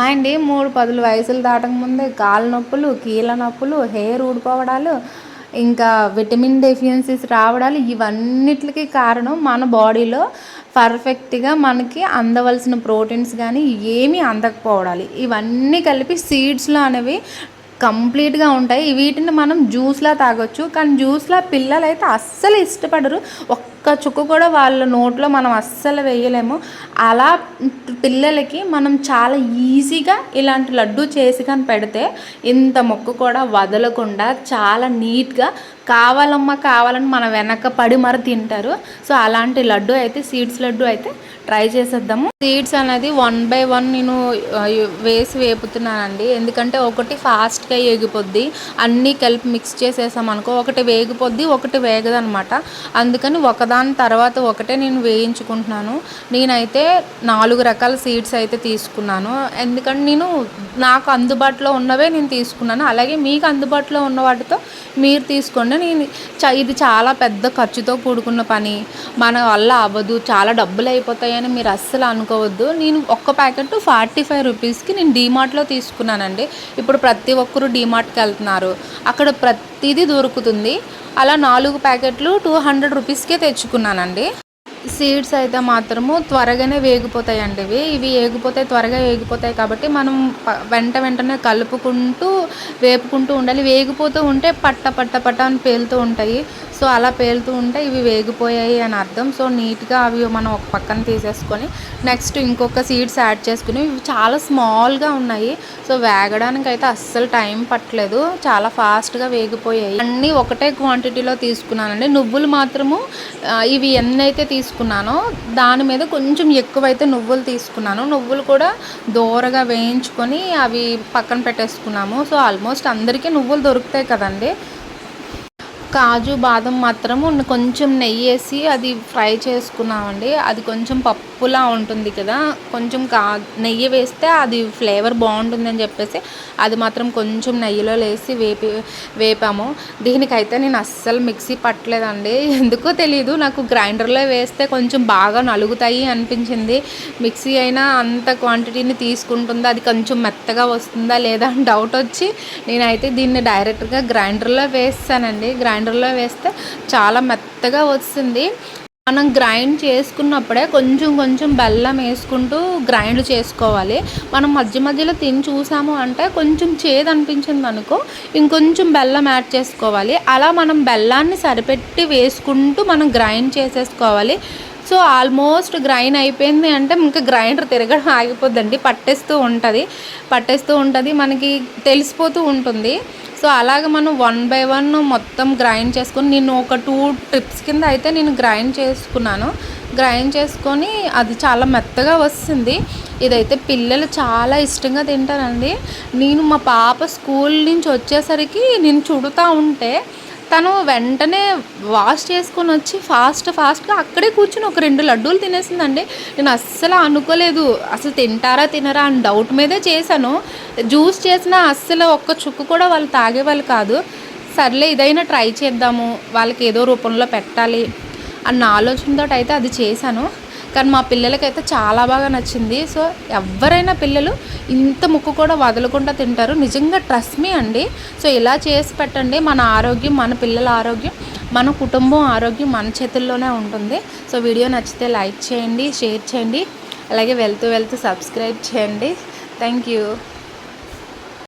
Hi అండి మూడు పదులు వయసులు దాటక ముందే కాళ్ళ నొప్పులు కీళ్ళ నొప్పులు హెయిర్ ఊడిపోవడాలు ఇంకా విటమిన్ డెఫిషియన్సీస్ రావడాలు ఇవన్నిటికి కారణం మన బాడీలో పర్ఫెక్ట్గా మనకి అందవలసిన ప్రోటీన్స్ కానీ ఏమీ అందకపోవడాలి. ఇవన్నీ కలిపి సీడ్స్లో అనేవి కంప్లీట్గా ఉంటాయి. వీటిని మనం జ్యూస్లా తాగొచ్చు. కానీ జ్యూస్లా పిల్లలు అయితే అస్సలు ఇష్టపడరు. ఒక్క చుక్క కూడా వాళ్ళ నోట్లో మనం అస్సలు వేయలేము. అలా పిల్లలకి మనం చాలా ఈజీగా ఇలాంటి లడ్డు చేసి కానీ పెడితే ఇంత మొక్క కూడా వదలకుండా చాలా నీట్గా కావాలమ్మా కావాలని మన వెనక పడి మరి తింటారు. సో అలాంటి లడ్డు అయితే సీడ్స్ లడ్డు అయితే ట్రై చేసేద్దాము. సీడ్స్ అనేది వన్ బై వన్ నేను వేసి వేపుతున్నానండి. ఎందుకంటే ఒకటి ఫాస్ట్గా వేగిపోద్ది అన్నీ కలిపి మిక్స్ చేసేసాం అనుకో ఒకటి వేగిపోద్ది ఒకటి వేగదనమాట. అందుకని దాని తర్వాత ఒకటే నేను వేయించుకుంటున్నాను. నేనైతే నాలుగు రకాల సీడ్స్ అయితే తీసుకున్నాను. ఎందుకంటే నేను నాకు అందుబాటులో ఉన్నవే నేను తీసుకున్నాను. అలాగే మీకు అందుబాటులో ఉన్న వాటితో మీరు తీసుకోండి. నేను ఇది చాలా పెద్ద ఖర్చుతో కూడుకున్న పని. మన వల్ల అవ్వదు. చాలా డబ్బులు అయిపోతాయని మీరు అస్సలు అనుకోవద్దు. నేను ఒక్క ప్యాకెట్ ఫార్టీ ఫైవ్ రూపీస్కి నేను డీమార్ట్లో తీసుకున్నానండి. ఇప్పుడు ప్రతి ఒక్కరు డీమార్ట్కి వెళ్తున్నారు. అక్కడ ప్రతిదీ దొరుకుతుంది. అలా నాలుగు ప్యాకెట్లు టూ హండ్రెడ్ రూపీస్కే తెచ్చుకున్నానండి. సీడ్స్ అయితే మాత్రము త్వరగానే వేగిపోతాయండి ఇవి. ఇవి వేగిపోతాయి త్వరగా వేగిపోతాయి కాబట్టి మనం వెంట వెంటనే కలుపుకుంటూ వేపుకుంటూ ఉండాలి. వేగిపోతూ ఉంటే పట్ట పట్ట పట్ట అని పేలుతూ ఉంటాయి. సో అలా పేలుతూ ఉంటే ఇవి వేగిపోయాయి అని అర్థం. సో నీట్గా అవి మనం ఒక పక్కన తీసేసుకొని నెక్స్ట్ ఇంకొక సీడ్స్ యాడ్ చేసుకుని ఇవి చాలా స్మాల్గా ఉన్నాయి. సో వేగడానికి అయితే అస్సలు టైం పట్టలేదు. చాలా ఫాస్ట్గా వేగిపోయాయి. అన్నీ ఒకటే క్వాంటిటీలో తీసుకున్నానండి. నువ్వులు మాత్రము ఇవి ఎన్నైతే తీసుకున్నానో దాని మీద కొంచెం ఎక్కువైతే నువ్వులు తీసుకున్నాను. నువ్వులు కూడా దూరగా వేయించుకొని అవి పక్కన పెట్టేసుకున్నాము. సో ఆల్మోస్ట్ అందరికీ నువ్వులు దొరుకుతాయి కదండి. కాజు బాదం మాత్రము కొంచెం నెయ్యి వేసి అది ఫ్రై చేసుకున్నామండి. అది కొంచెం పప్పులా ఉంటుంది కదా కొంచెం కా నెయ్యి వేస్తే అది ఫ్లేవర్ బాగుంటుందని చెప్పేసి అది మాత్రం కొంచెం నెయ్యిలో వేసి వేపి వేపాము. దీనికైతే నేను అస్సలు మిక్సీ పట్టలేదండి. ఎందుకో తెలియదు నాకు గ్రైండర్లో వేస్తే కొంచెం బాగా నలుగుతాయి అనిపించింది. మిక్సీ అయినా అంత క్వాంటిటీని తీసుకుంటుందా అది కొంచెం మెత్తగా వస్తుందా లేదా అని డౌట్ వచ్చి నేనైతే దీన్ని డైరెక్ట్గా గ్రైండర్లో వేస్తానండి. గ్రైండర్ గ్రైండర్లో వేస్తే చాలా మెత్తగా వస్తుంది. మనం గ్రైండ్ చేసుకున్నప్పుడే కొంచెం కొంచెం బెల్లం వేసుకుంటూ గ్రైండ్ చేసుకోవాలి. మనం మధ్య మధ్యలో తిని చూసాము అంటే కొంచెం చేదు అనిపించింది అనుకో ఇంకొంచెం బెల్లం యాడ్ చేసుకోవాలి. అలా మనం బెల్లాన్ని సరిపెట్టి వేసుకుంటూ మనం గ్రైండ్ చేసేసుకోవాలి. సో ఆల్మోస్ట్ గ్రైండ్ అయిపోయింది అంటే ఇంకా గ్రైండర్ తిరగడం ఆగిపోద్దండి. పట్టేస్తూ ఉంటుంది. పట్టేస్తూ ఉంటుంది. మనకి తెలిసిపోతూ ఉంటుంది. సో అలాగ మనం వన్ బై వన్ మొత్తం గ్రైండ్ చేసుకొని నేను ఒక టూ ట్రిప్స్ కింద అయితే నేను గ్రైండ్ చేసుకున్నాను. గ్రైండ్ చేసుకొని అది చాలా మెత్తగా వస్తుంది. ఇదైతే పిల్లలు చాలా ఇష్టంగా తింటారండి. నేను మా పాప స్కూల్ నుంచి వచ్చేసరికి నేను చుడుతూ ఉంటే తను వెంటనే వాష్ చేసుకొని వచ్చి ఫాస్ట్ ఫాస్ట్గా అక్కడే కూర్చుని ఒక రెండు లడ్డూలు తినేసిందండి. నేను అస్సలు అనుకోలేదు. అసలు తింటారా తినరా అని డౌట్ మీదే చేశాను. జ్యూస్ చేసినా అస్సలు ఒక్క చుక్కు కూడా వాళ్ళు తాగేవాళ్ళు కాదు. సర్లే ఇదైనా ట్రై చేద్దాము. వాళ్ళకి ఏదో రూపంలో పెట్టాలి అన్న ఆలోచనతో అయితే అది చేశాను. కానీ మా పిల్లలకైతే చాలా బాగా నచ్చింది. సో ఎవరైనా పిల్లలు ఇంత ముక్కు కూడా వదలకుండా తింటారు. నిజంగా ట్రస్ట్ మీ అండి. సో ఇలా చేసి పెట్టండి. మన ఆరోగ్యం మన పిల్లల ఆరోగ్యం మన కుటుంబం ఆరోగ్యం మన చేతుల్లోనే ఉంటుంది. సో వీడియో నచ్చితే లైక్ చేయండి షేర్ చేయండి. అలాగే వెళ్తూ వెళ్తూ సబ్స్క్రైబ్ చేయండి. Thank you.